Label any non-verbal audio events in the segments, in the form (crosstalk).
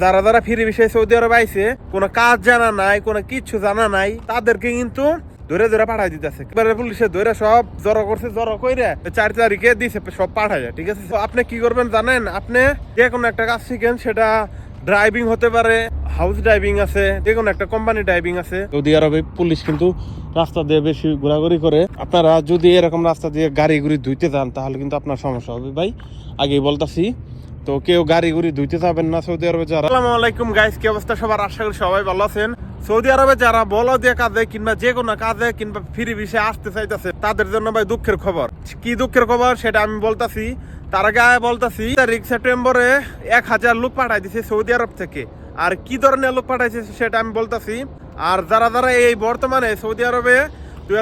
যারা যারা ফিরে বিষয়ে সৌদি আরব আইছে, কোনো কাজ জানা নাই, কোনো কিচ্ছু জানা নাই, তাদেরকে কিন্তু ধরে ধরে পাঠাই দিতেছে। এবারে পুলিশে ধরে সব জড়ো করছে, জড়ো কইরে চার তারিখে দিছে, সব পাঠায় ঠিক আছে? আপনি কি করবেন জানেন? আপনি যে কোনো একটা কাজ শিখেন, সেটা ড্রাইভিং হতে পারে হাউস ড্রাইভিং আছে, যে কোনো একটা কোম্পানি ড্রাইভিং আছে। সৌদি আরবে পুলিশ কিন্তু রাস্তা দিয়ে বেশি ঘোরাঘুরি করে। আপনারা যদি এরকম রাস্তা দিয়ে গাড়ি গুড়ি ধুইতে যান, তাহলে কিন্তু আপনার সমস্যা হবে। ভাই, আগেই বলতাছি তো কেউ গাড়ি গুড়ি ধুইতে যাবেন না সৌদি আরবে যারা। আসসালামু আলাইকুম গাইস কি অবস্থা সবার? আশা করি সবাই ভালো আছেন। সৌদি আরবে যারা বল দিয়ে কাজে কিংবা যে কোনো কাজে কিংবা ফ্রি বিষয়ে আসতে চাইতেছে, তাদের জন্য ভাই দুঃখের খবর। কি দুঃখের খবর সেটা আমি বলতাছি। তার আগে বলতাছি, তারিখ সেপ্টেম্বরে এক হাজার লোক পাঠাই দিছে সৌদি আরব থেকে। আর কি ধরনের লোক পাঠাইছে সেটা আমি বলতাছি। আর যারা যারা এই বর্তমানে সৌদি আরবে দুই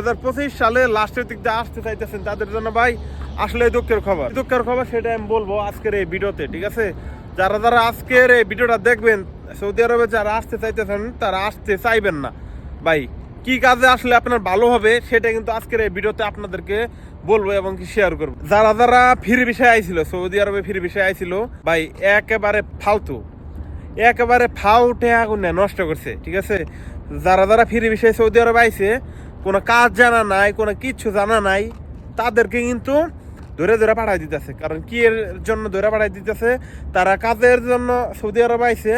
সালে লাস্টের দিক দিয়ে আসতে চাইতেছেন, তাদের জন্য ভাই আসলে দুঃখের খবর। দুঃখের খবর সেটা আমি বলব আজকের এই ভিডিওতে, ঠিক আছে? যারা যারা আজকের এই ভিডিওটা দেখবেন, সৌদি আরবে যারা আসতে চাইতেছেন, তারা আসতে চাইবেন না। ভাই, কি কাজে আসলে আপনার ভালো হবে সেটা কিন্তু আজকের এই ভিডিওতে আপনাদেরকে বলব এবং কি শেয়ার করব। যারা যারা ফিরে বিষয়ে আইছিল, সৌদি আরবে ফিরে বিষয়ে আইছিল, ভাই, একেবারে ফালতু। একেবারে ফাউ টেহা গুনে নষ্ট করছে, ঠিক আছে? যারা যারা ফিরে বিষয়ে সৌদি আরবে আইছে, কোনো কাজ জানা নাই, কোনো কিচ্ছু জানা নাই, তাদেরকে কিন্তু ধরে ধরে পাঠাই দিতেছে। কারণ কি এর জন্য ধরে পাঠাই দিতেছে? তারা কাজের জন্য সৌদি আরব আইসে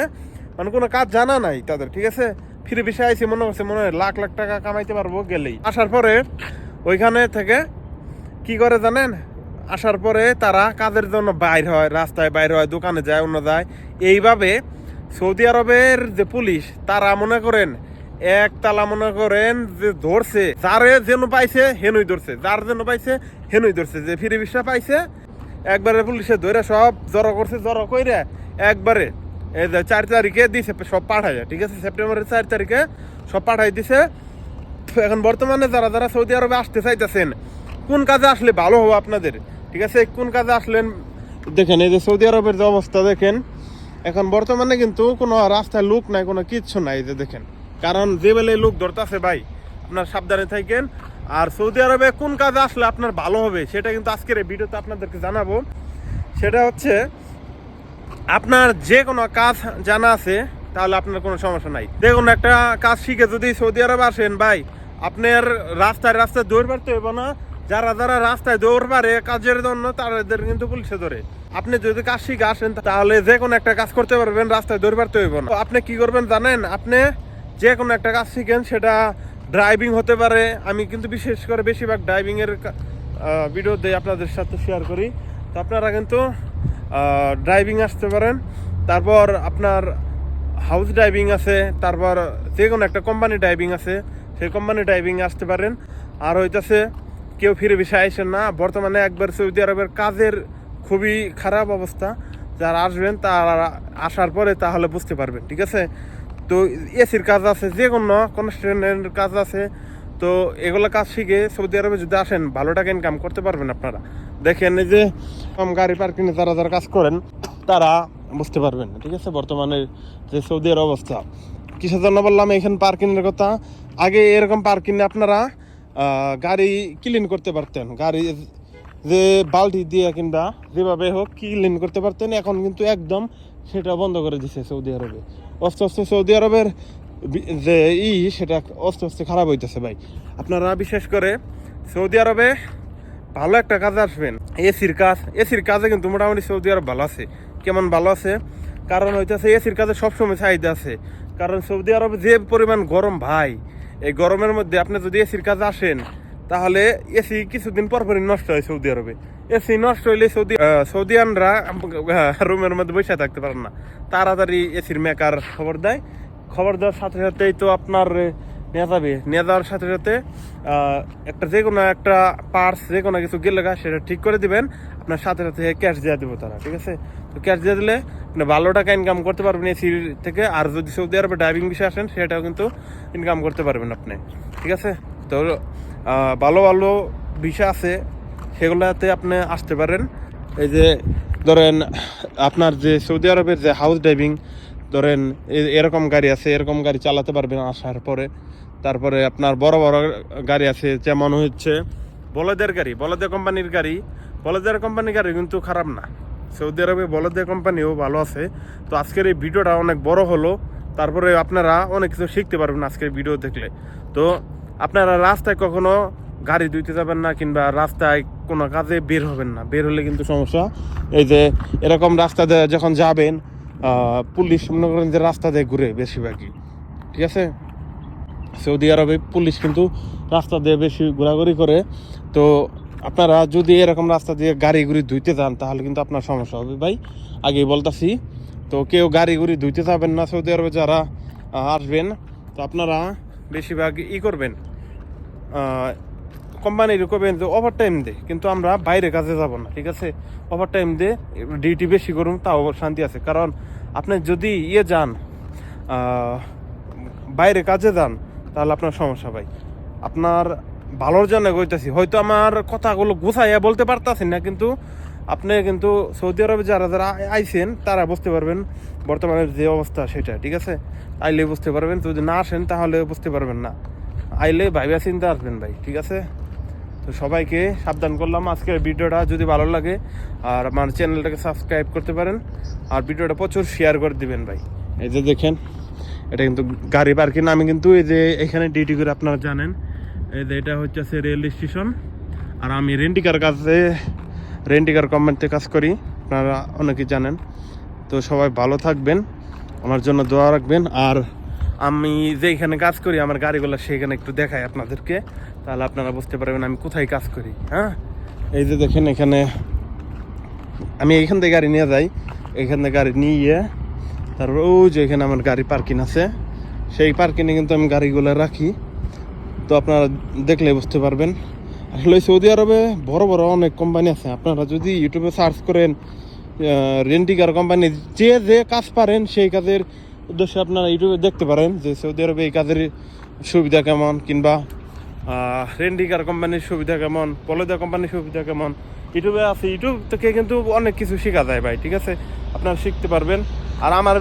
মানে কোনো কাজ জানা নাই তাদের, ঠিক আছে? ফিরে বিষয়ে আইছে, মনে করছে, মনে হয় লাখ লাখ টাকা কামাইতে পারব, গেলেই। আসার পরে ওইখানে থেকে কি করে জানেন? আসার পরে তারা কাজের জন্য বাইর হয়, রাস্তায় বাইর হয়, দোকানে যায়, অন্য যায়। এইভাবে সৌদি আরবের যে পুলিশ, তারা মনে করেন এক তালা মনে করেন যে ধরছে, যারে যেন পাইছে হেনই ধরছে, যার জন্য পাইছে হেনই ধরছে, যে ফিরে বিশ্বা পাইছে, একবারে পুলিশে ধরে সব জড়ো করছে, জড়ো কইরে একবারে এই যে চার তারিখে দিছে, সব পাঠায় ঠিক আছে? সেপ্টেম্বরের চার তারিখে সব পাঠাই দিছে। এখন বর্তমানে যারা যারা সৌদি আরবে আসতে চাইতেছেন, কোন কাজে আসলে ভালো হবে আপনাদের? ঠিক আছে? কোন কাজে আসলেন? দেখেন, এই যে সৌদি আরবের যে অবস্থা, দেখেন, এখন বর্তমানে কিন্তু কোনো রাস্তায় লোক নাই, কোনো কিচ্ছু নাই যে দেখেন। কারণ যে বেলে লোক ধরতেছে ভাই, আপনার সাবধানে থাকেন। আর সৌদি আরবে কোন কাজে আসলে আপনার ভালো হবে, সেটা কিন্তু আজকের এই ভিডিওতে আপনাদেরকে জানাব। সেটা হচ্ছে, আপনার যে কোনো কাজ জানা আছে, তাহলে আপনার কোনো সমস্যা নাই। কোনো একটা কাজ শিখে যদি সৌদি আরবে আসেন ভাই, আপনার রাস্তায় রাস্তায় দৌড় পারতে হইব না। যারা যারা রাস্তায় দৌড় পারে কাজের জন্য তাদের কিন্তু পুলিশে ধরে। আপনি যদি কাজ শিখে আসেন, তাহলে যে কোনো একটা কাজ করতে পারবেন, রাস্তায় দৌড় পারতে হইব না। আপনি কি করবেন জানেন? আপনি যে কোনো একটা কাজ শিখেন, সেটা ড্রাইভিং হতে পারে। আমি কিন্তু বিশেষ করে বেশিরভাগ ড্রাইভিংয়ের ভিডিও দিয়ে আপনাদের সাথে শেয়ার করি। তো আপনারা কিন্তু ড্রাইভিং আসতে পারেন। তারপর আপনার হাউস ড্রাইভিং আছে, তারপর যে কোনো একটা কোম্পানি ড্রাইভিং আছে, সেই কোম্পানি ড্রাইভিং আসতে পারেন। আর হইতাছে, কেউ ফিরে বিষয় আইসেন না। বর্তমানে একবার সৌদি আরবের কাজের খুবই খারাপ অবস্থা। যারা আসবেন, তারা আসার পরে তাহলে বুঝতে পারবেন, ঠিক আছে? তো এসির কাজ আছে, যে কোনো কনস্ট্রাকশনের কাজ আছে। তো এগুলো কাজ শিখে সৌদি আরবে যদি আসেন ভালো টাকা ইনকাম করতে পারবেন আপনারা। দেখেন এই যে, কম গাড়ি পার্কিংয়ে যারা যারা কাজ করেন, তারা বুঝতে পারবেন, ঠিক আছে? বর্তমানে যে সৌদির অবস্থা। কিসের জন্য বললাম এখানে পার্কিংয়ের কথা? আগে এরকম পার্কিংয়ে আপনারা গাড়ি ক্লিন করতে পারতেন। গাড়ি যে বালতি দিয়ে কিংবা যেভাবে হোক ক্লিন করতে পারতেন। এখন কিন্তু একদম সেটা বন্ধ করে দিছে সৌদি আরবে। আস্তে আস্তে সৌদি আরবের যে ই, সেটা আস্তে আস্তে খারাপ হইতেছে ভাই। আপনারা বিশেষ করে, সৌদি আরবে ভালো একটা কাজে আসবেন। এসির কাজ, এসির কাজে কিন্তু মোটামুটি সৌদি আরব ভালো আছে। কেমন ভালো আছে? কারণ হইতেছে, এসির কাজে সবসময় চাহিদা আছে। কারণ সৌদি আরবে যে পরিমাণ গরম ভাই, এই গরমের মধ্যে আপনি যদি এসির কাজে আসেন, তাহলে এসি কিছুদিন পর পরই নষ্ট হয় সৌদি আরবে। এসি নষ্ট হইলে সৌদি সৌদিয়ানরা রুমের মধ্যে বসে থাকতে পারেন না। তাড়াতাড়ি এসির মেকার খবর দেয়। খবর দেওয়ার সাথে সাথেই তো আপনার নিয়ে যাবে। নিয়ে যাওয়ার সাথে সাথে একটা যে কোনো একটা পার্স যে কোনো কিছু গেলে সেটা ঠিক করে দিবেন। আপনার সাথে সাথে ক্যাশ দিয়ে দেবো তারা, ঠিক আছে? তো ক্যাশ দিয়ে দিলে আপনি ভালো টাকা ইনকাম করতে পারবেন এসির থেকে। আর যদি সৌদি আরবে ড্রাইভিং বিষয়ে আসেন, সেটাও কিন্তু ইনকাম করতে পারবেন আপনি, ঠিক আছে? তো ভালো ভালো বিষয় আছে। সেগুলোতে আপনি আসতে পারেন। এই যে ধরেন, আপনার যে সৌদি আরবের যে হাউস ড্রাইভিং ধরেন এরকম গাড়ি আছে, এরকম গাড়ি চালাতে পারবেন আসার পরে। তারপরে আপনার বড় বড় গাড়ি আছে, যেমন হচ্ছে বলদের গাড়ি। বলদে কোম্পানির গাড়ি। বলদের কোম্পানির গাড়ি কিন্তু খারাপ না। সৌদি আরবে বলদে কোম্পানিও ভালো আছে। তো আজকের এই ভিডিওটা অনেক বড় হলো। তারপরে আপনারা অনেক কিছু শিখতে পারবেন আজকের ভিডিও দেখলে। তো আপনারা রাস্তায় কখনো গাড়ি ধুইতে যাবেন না কিংবা রাস্তায় কোনো কাজে বের হবেন না। বের হলে কিন্তু সমস্যা। এই যে এরকম রাস্তা দিয়ে যখন যাবেন পুলিশ মনে করেন যে রাস্তা দিয়ে ঘুরে বেশিরভাগই। ঠিক আছে? সৌদি আরবে পুলিশ কিন্তু রাস্তা দিয়ে বেশি ঘোরাঘুরি করে। তো আপনারা যদি এরকম রাস্তা দিয়ে গাড়ি গুড়ি ধুইতে যান, তাহলে কিন্তু আপনার সমস্যা হবে ভাই। আগেই বলতাছি, তো কেউ গাড়ি গুড়ি ধুইতে যাবেন না সৌদি আরবে যারা আসবেন, তো আপনারা বেশিরভাগ ই করবেন। কোম্পানির করবেন যে ওভার টাইম দে, কিন্তু আমরা বাইরে কাজে যাব না, ঠিক আছে? ওভার টাইম দে ডিউটি বেশি করুন তাও শান্তি আছে। কারণ আপনি যদি ইয়ে যান বাইরে কাজে যান, তাহলে আপনার সমস্যা ভাই। আপনার ভালোর জন্য কইতাছি, হয়তো আমার কথাগুলো গুছাইয়া বলতে পারতাছি না, কিন্তু আপনি কিন্তু সৌদি আরবে যারা যারা আই- আইছেন, তারা বুঝতে পারবেন বর্তমানে যে অবস্থা সেটা, ঠিক আছে? আইলে বুঝতে পারবেন, যদি না আসেন, তাহলে বুঝতে পারবেন না। আইলে ভাইবা চিন্তা আসবেন ভাই, ঠিক আছে? তো সবাইকে সাবধান করলাম। আজকের ভিডিওটা যদি ভালো লাগে, আর আমার চ্যানেলটাকে সাবস্ক্রাইব করতে পারেন, আর ভিডিওটা প্রচুর শেয়ার করে দিবেন ভাই। এই যে দেখেন, এটা কিন্তু গাড়ি পার্কিং আমি কিন্তু এই যে এখানে ডিউটি করে আপনারা জানেন। এই যে এটা হচ্ছে রেল স্টেশন আর আমি রেন্টিকার কাজে রেন্টিকার কোম্পানিতে কাজ করি, আপনারা অনেকেই জানেন। তো সবাই ভালো থাকবেন, আমার জন্য দোয়া রাখবেন। আর আমি যে এখানে কাজ করি, আমার গাড়িগুলো সেখানে একটু দেখাই আপনাদেরকে। তাহলে আপনারা বুঝতে পারবেন আমি কোথায় কাজ করি হ্যাঁ? এই যে দেখেন এখানে আমি এইখান থেকে গাড়ি নিয়ে যাই এখান থেকে গাড়ি নিয়ে তারপর ওই যে এখানে আমার গাড়ি পার্কিং আছে। সেই পার্কিংয়ে কিন্তু আমি গাড়িগুলো রাখি। তো আপনারা দেখলে বুঝতে পারবেন। আসলে সৌদি আরবে বড় বড় অনেক কোম্পানি আছে। আপনারা যদি ইউটিউবে সার্চ করেন রেন্টিকার কোম্পানি যে যে কাজ পারেন, সেই কাজের উদ্দেশ্যে আপনারা ইউটিউবে দেখতে পারেন যে সৌদি আরবে এই কাজের সুবিধা কেমন কিংবা রেন্টিকার কোম্পানির সুবিধা কেমন? পলদা কোম্পানির সুবিধা কেমন? ইউটিউবে আছে, ইউটিউব থেকে কিন্তু অনেক কিছু শেখা যায় ভাই, ঠিক আছে? আপনারা শিখতে পারবেন। আর আমার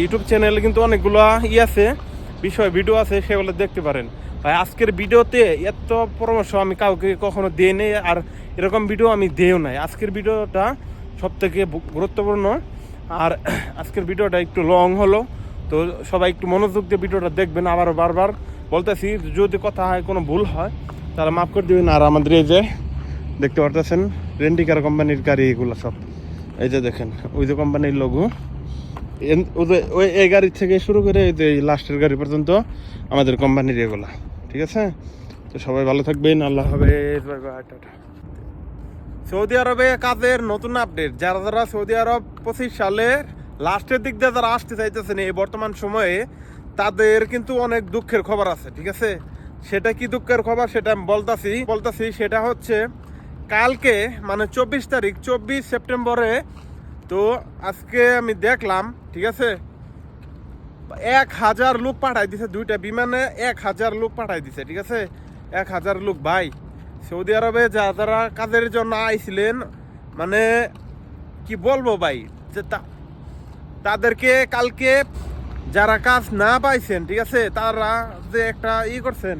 ইউটিউব চ্যানেলে কিন্তু অনেকগুলো ই আছে, বিষয় ভিডিও আছে, সেগুলো দেখতে পারেন। ভাই, আজকের ভিডিওতে এত পরামর্শ আমি কাউকে কখনো দিই নেই, আর এরকম ভিডিও আমি দেও নাই। আজকের ভিডিওটা সব থেকে গুরুত্বপূর্ণ। আর (clears throat) আজকের ভিডিওটা একটু লং হলো, তো সবাই একটু মনোযোগ দিয়ে ভিডিওটা দেখবেন, আবারও বারবার। বলতেছি, যদি কথা হয়, কোনো ভুল হয়, তাহলে মাফ করে দিবেন। আর আমাদের এই যে দেখতে পারতেছেন, রেন্টিকার কোম্পানির গাড়ি এগুলো সব। এই যে দেখেন, ওই যে কোম্পানির লঘু ওই এই গাড়ি থেকে শুরু করে এই যে লাস্টের গাড়ি পর্যন্ত আমাদের কোম্পানির এগুলা। ঠিক আছে? তো সবাই ভালো থাকবেন, আল্লাহ টাটা। সৌদি আরবে কাজের নতুন আপডেট। যারা যারা সৌদি আরব পঁচিশ সালের লাস্টের দিক দিয়ে যারা আসতে চাইতেছেন, এই বর্তমান সময়ে তাদের কিন্তু অনেক দুঃখের খবর আছে, ঠিক আছে? সেটা কি দুঃখের খবর? সেটা আমি বলতাছি। বলতাছি সেটা হচ্ছে, কালকে মানে চব্বিশ তারিখ, চব্বিশ সেপ্টেম্বরে, তো আজকে আমি দেখলাম, ঠিক আছে? এক হাজার লোক পাঠাই দিছে দুইটা বিমানে, এক হাজার লোক পাঠাই দিছে, ঠিক আছে? এক হাজার লোক, ভাই। সৌদি আরবে যা যারা কাজের জন্য আইছিলেন মানে কি বলব ভাই, যে তাদেরকে কালকে যারা কাজ না পাইছেন ঠিক আছে তারা যে একটা ই করছেন